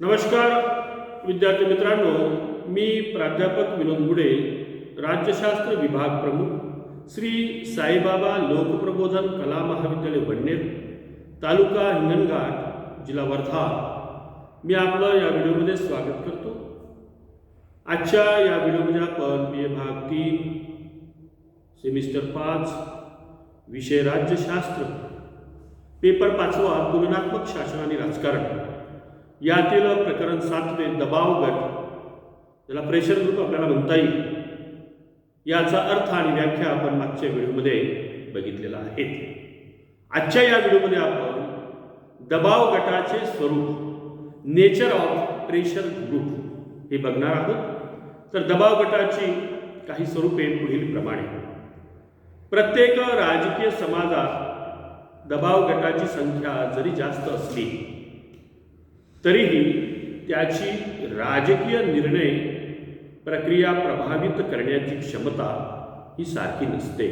नमस्कार विद्यार्थी मित्रांनो. मी प्राध्यापक विनोद गुडे राज्यशास्त्र विभाग प्रमुख श्री साईबाबा लोकप्रबोधन कला महाविद्यालय बडनेर तालुका हिंगणघाट जिल्हा वर्धा. मी आपलं या व्हिडिओमध्ये स्वागत करतो. आजच्या या व्हिडिओमध्ये आपण बी ए भाग तीन सेमिस्टर पाच विषय राज्यशास्त्र पेपर पाचवा तुलनात्मक शासन आणि राजकारण यातील प्रकरण सातवे दबाव गट ज्याला प्रेशर ग्रुप आपल्याला म्हणता येईल याचा अर्थ आणि व्याख्या आपण मागच्या व्हिडिओमध्ये बघितलेला आहे. आजच्या या व्हिडिओमध्ये आपण दबाव गटाचे स्वरूप नेचर ऑफ प्रेशर ग्रुप हे बघणार आहोत. तर दबाव गटाची काही स्वरूपे पुढील प्रमाणे. प्रत्येक राजकीय समाजात दबाव गटाची संख्या जरी जास्त असली तरीही त्याची राजकीय निर्णय प्रक्रिया प्रभावित करण्याची क्षमता ही सारखी नसते.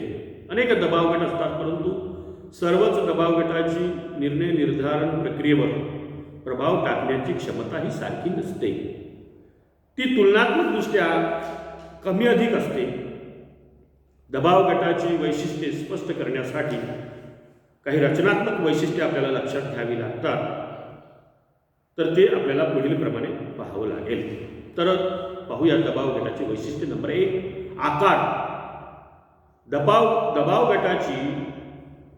अनेक दबावगट असतात परंतु सर्वच दबाव गटाची निर्णय निर्धारण प्रक्रियेवर प्रभाव टाकण्याची क्षमता ही सारखी नसते. ती तुलनात्मकदृष्ट्या कमी अधिक असते. दबाव गटाची वैशिष्ट्ये स्पष्ट करण्यासाठी काही रचनात्मक वैशिष्ट्ये आपल्याला लक्षात घ्यावी लागतात. तर ते आपल्याला पुढीलप्रमाणे पाहावं लागेल. तर पाहूया दबाव गटाची वैशिष्ट्य नंबर एक. आकार. दबाव दबाव गटाची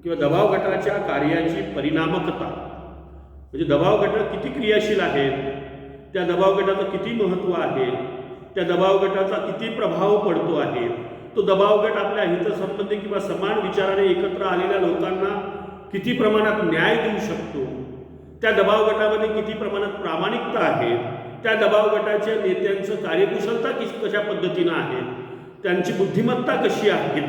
किंवा दबाव गटाच्या कार्याची परिणामकता. म्हणजे दबाव गट किती क्रियाशील आहेत? त्या दबाव गटाचं किती महत्त्व आहे? त्या दबाव गटाचा किती प्रभाव पडतो आहे? तो दबाव गट आपल्या हितसंबंधी किंवा समान विचाराने एकत्र आलेल्या लोकांना किती प्रमाणात न्याय देऊ शकतो? त्या दबाव गटामध्ये किती प्रमाणात प्रामाणिकता आहे त्या दबाव गटाच्या नेत्यांचं कार्यकुशलता किस कशा पद्धतीनं आहे त्यांची बुद्धिमत्ता कशी आहे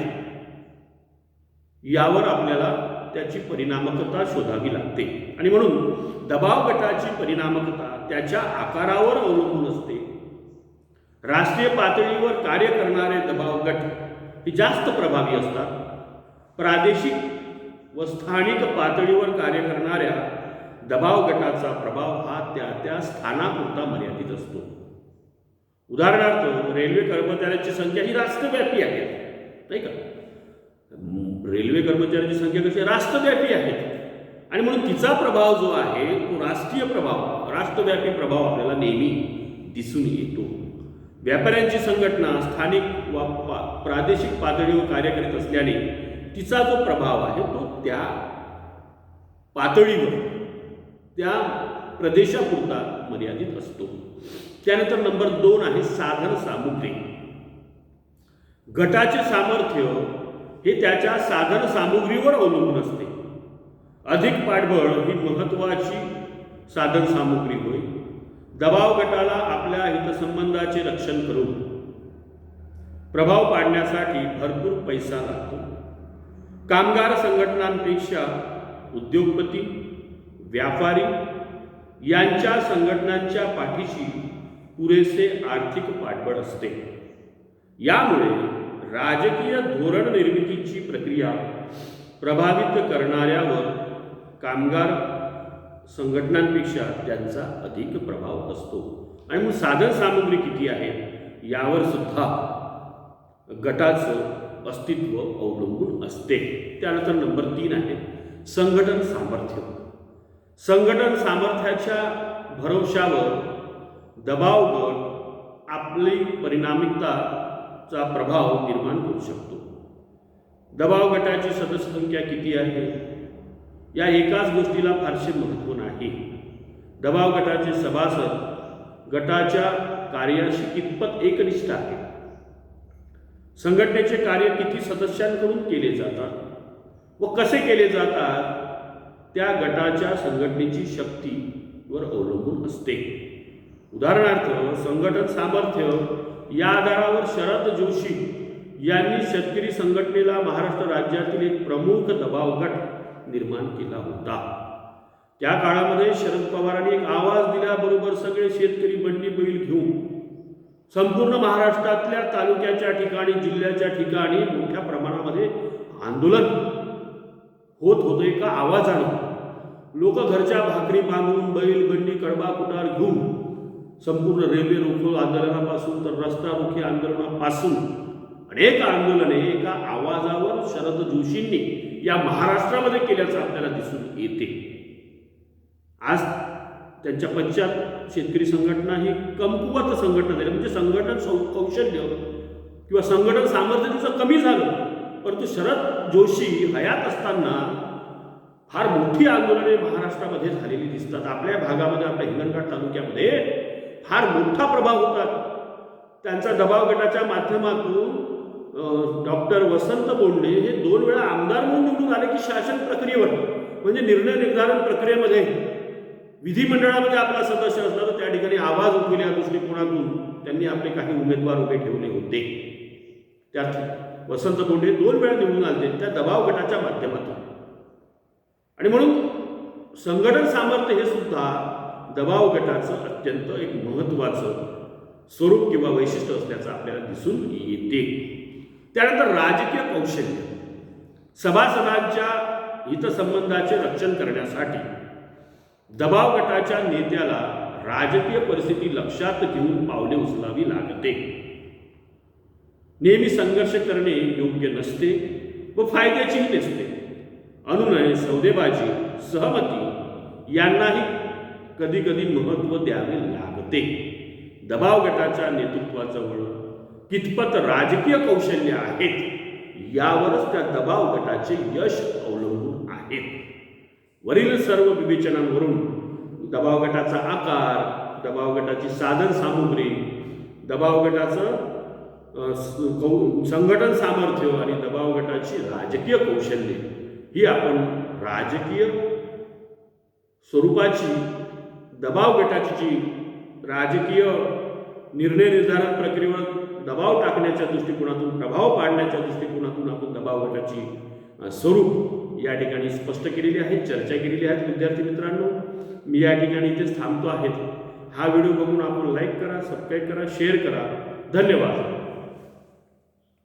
यावर आपल्याला त्याची परिणामकता शोधावी लागते. आणि म्हणून दबाव गटाची परिणामकता त्याच्या आकारावर अवलंबून असते. राष्ट्रीय पातळीवर कार्य करणारे दबाव गट हे जास्त प्रभावी असतात. प्रादेशिक व स्थानिक पातळीवर कार्य करणाऱ्या दबाव गटाचा प्रभाव हा त्या त्या स्थानापुरता मर्यादित असतो. उदाहरणार्थ रेल्वे कर्मचाऱ्यांची संख्या ही राष्ट्रव्यापी आहे. नाही का? रेल्वे कर्मचाऱ्यांची संख्या कशी राष्ट्रव्यापी आहे. आणि म्हणून तिचा प्रभाव जो आहे तो राष्ट्रीय प्रभाव राष्ट्रव्यापी प्रभाव आपल्याला नेहमी दिसून येतो. व्यापाऱ्यांची संघटना स्थानिक व पा- प्रादेशिक पातळीवर कार्य करीत असल्याने तिचा जो प्रभाव आहे तो त्या पातळीवर त्या प्रदेशापुरता मर्यादित असतो. त्यानंतर नंबर दोन आहे साधन सामुग्री. गटाचे सामर्थ्य हे त्याच्या साधन सामुग्रीवर अवलंबून असते. अधिक पाठबळ ही महत्वाची साधन सामुग्री होय. दबाव गटाला आपल्या हितसंबंधाचे रक्षण करून प्रभाव पाडण्यासाठी भरपूर पैसा लागतो. कामगार संघटनांपेक्षा उद्योगपती व्यापारी यांच्या संघटनांच्या पाठीशी पुरेसे आर्थिक पाठबळ असते. यामुळे राजकीय धोरण निर्मितीची प्रक्रिया प्रभावित करणाऱ्यावर कामगार संघटनांपेक्षा त्यांचा अधिक प्रभाव असतो. आणि मग साधन सामुग्री किती आहे? यावर सुद्धा गटाचं अस्तित्व अवलंबून असते. त्यानंतर नंबर तीन आहे संघटन सामर्थ्य. संघटन सामर्थ्याच्या भरवशावर दबाव गट आपली परिणामिकताचा प्रभाव निर्माण करू शकतो. दबाव गटाची सदस्य संख्या किती आहे? या एकाच गोष्टीला फारसे महत्त्व नाही. दबाव गटाचे सभासद गटाच्या कार्याशी कितपत एकनिष्ठ आहे संघटनेचे कार्य किती सदस्यांकडून केले जातात व कसे केले जातात? त्या गटाच्या संघटनेची शक्तीवर अवलंबून असते. उदाहरणार्थ संघटन सामर्थ्य या आधारावर शरद जोशी यांनी शेतकरी संघटनेला महाराष्ट्र राज्यातील एक प्रमुख दबाव गट निर्माण केला होता. त्या काळामध्ये शरद पवारांनी एक आवाज दिल्याबरोबर सगळे शेतकरी बंडी बैल घेऊन संपूर्ण महाराष्ट्रातल्या तालुक्याच्या ठिकाणी जिल्ह्याच्या ठिकाणी मोठ्या प्रमाणामध्ये आंदोलन होत होतो एका आवाजानं लोक घरच्या भाकरी बांधून बैल बंडी कडबा कुटार घेऊन संपूर्ण रेल्वे रोखो आंदोलनापासून तर रस्ता रोखी आंदोलनापासून अनेक आंदोलने एका आवाजावर शरद जोशींनी या महाराष्ट्रामध्ये केल्याचं आपल्याला दिसून येते. आज त्यांच्या पश्चात शेतकरी संघटना ही कमकुवत संघटना झाली. म्हणजे संघटन सौ- कौशल्य किंवा संघटन सामर्थ्य तिचं कमी झालं. परंतु शरद जोशी हयात असताना फार मोठी आंदोलने महाराष्ट्रामध्ये झालेली दिसतात. आपल्या भागामध्ये आपल्या हिंगणघाट तालुक्यामध्ये फार मोठा प्रभाव होता. त्यांचा दबाव गटाच्या माध्यमातून डॉक्टर वसंत बोंडे हे दोन वेळा आमदार म्हणून निवडून आले की शासन प्रक्रियेवर म्हणजे निर्णय निर्धारण प्रक्रियेमध्ये. विधिमंडळामध्ये आपला सदस्य असला तर त्या ठिकाणी आवाज उठविल्या दृष्टिकोनातून त्यांनी आपले काही उमेदवार उभे ठेवले होते. त्यात वसंत बोंडे दोन वेळा निवडून आले त्या दबाव गटाच्या माध्यमातून. आणि म्हणून संघटन सामर्थ्य हे सुद्धा दबाव गटाचं अत्यंत एक महत्त्वाचं स्वरूप किंवा वैशिष्ट्य असल्याचं आपल्याला दिसून येते. त्यानंतर राजकीय कौशल्य. सभासदांच्या हितसंबंधाचे रक्षण करण्यासाठी दबाव गटाच्या नेत्याला राजकीय परिस्थिती लक्षात घेऊन पावले उचलावी लागते. नेहमी संघर्ष करणे योग्य नसते व फायद्याचीही नसते. अनुनय सौदेबाजी सहमती यांनाही कधी कधी महत्त्व द्यावे लागते. दबाव गटाच्या नेतृत्वाजवळ कितपत राजकीय कौशल्य आहेत यावरच त्या दबाव गटाचे यश अवलंबून आहेत वरील सर्व विवेचनांवरून दबाव गटाचा आकार दबाव गटाची साधन सामुग्री दबाव गटाचं संघटन सामर्थ्य आणि दबाव गटाची राजकीय कौशल्ये ही आपण राजकीय स्वरूपाची दबाव गटाची जी राजकीय निर्णय निर्धारण प्रक्रियेवर दबाव टाकण्याच्या दृष्टिकोनातून प्रभाव पाडण्याच्या दृष्टिकोनातून आपण दबाव गटाची स्वरूप या ठिकाणी स्पष्ट केलेली आहे चर्चा केलेली आहे. विद्यार्थी मित्रांनो मी या ठिकाणी इथेच थांबतो आहेत हा व्हिडिओ बघून आपण लाईक करा सबस्क्राईब करा शेअर करा. धन्यवाद.